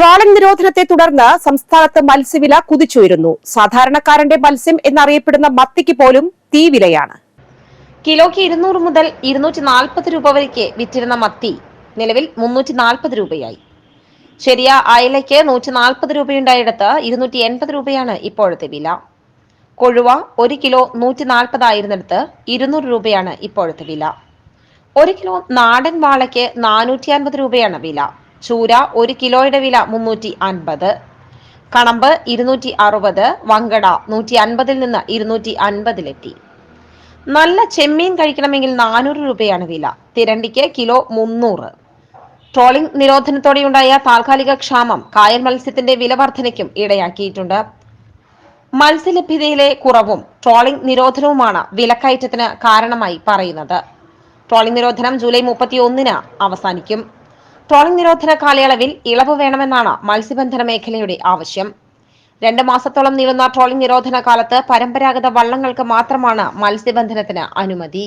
Trawling നിരോധനത്തെ തുടർന്ന് സംസ്ഥാനത്ത് മത്സ്യവില കുതിച്ചുയരുന്നു. സാധാരണക്കാരന്റെ മത്സ്യം എന്നറിയപ്പെടുന്ന മത്തിക്ക് പോലും തീവിലയാണ് കിലോയ്ക്ക് ഇരുന്നൂറ് മുതൽ ഇരുന്നൂറ്റി നാൽപ്പത് രൂപ വരയ്ക്ക് വിറ്റിരുന്ന മത്തി നിലവിൽ മുന്നൂറ്റി നാൽപ്പത് രൂപയായി. ശരിയ അയലയ്ക്ക് നൂറ്റി നാൽപ്പത് രൂപയുണ്ടായിടത്ത് ഇരുന്നൂറ്റി എൺപത് രൂപയാണ് ഇപ്പോഴത്തെ വില. കൊഴുവ ഒരു കിലോ നൂറ്റി നാൽപ്പതായിരുന്നിടത്ത് ഇരുന്നൂറ് രൂപയാണ് ഇപ്പോഴത്തെ വില. ഒരു കിലോ നാടൻ വാളയ്ക്ക് നാനൂറ്റി അൻപത് രൂപയാണ് വില. ചൂര ഒരു കിലോയുടെ വില മുന്നൂറ്റി അൻപത് കണമ്പ് ഇരുന്നൂറ്റി അറുപത് വങ്കട നൂറ്റി അൻപതിൽ നിന്ന് ഇരുന്നൂറ്റി അൻപതിലെത്തി നല്ല ചെമ്മീൻ കഴിക്കണമെങ്കിൽ നാനൂറ് രൂപയാണ് വില. തിരണ്ടിക്ക് കിലോ മുന്നൂറ്. ട്രോളിംഗ് നിരോധനത്തോടെയുണ്ടായ താൽക്കാലിക ക്ഷാമം കായൽ മത്സ്യത്തിന്റെ വില വർധനയ്ക്കും ഇടയാക്കിയിട്ടുണ്ട്. മത്സ്യലഭ്യതയിലെ കുറവും ട്രോളിംഗ് നിരോധനവുമാണ് വിലക്കയറ്റത്തിന് കാരണമായി പറയുന്നത്. ട്രോളിംഗ് നിരോധനം ജൂലൈ മുപ്പത്തി ഒന്നിന് അവസാനിക്കും. ട്രോളിംഗ് നിരോധന കാലയളവിൽ ഇളവ് വേണമെന്നാണ് മത്സ്യബന്ധന മേഖലയുടെ ആവശ്യം. രണ്ട് മാസത്തോളം നീളുന്ന ട്രോളിംഗ് നിരോധന കാലത്ത് പരമ്പരാഗത വള്ളങ്ങൾക്ക് മാത്രമാണ് മത്സ്യബന്ധനത്തിന് അനുമതി.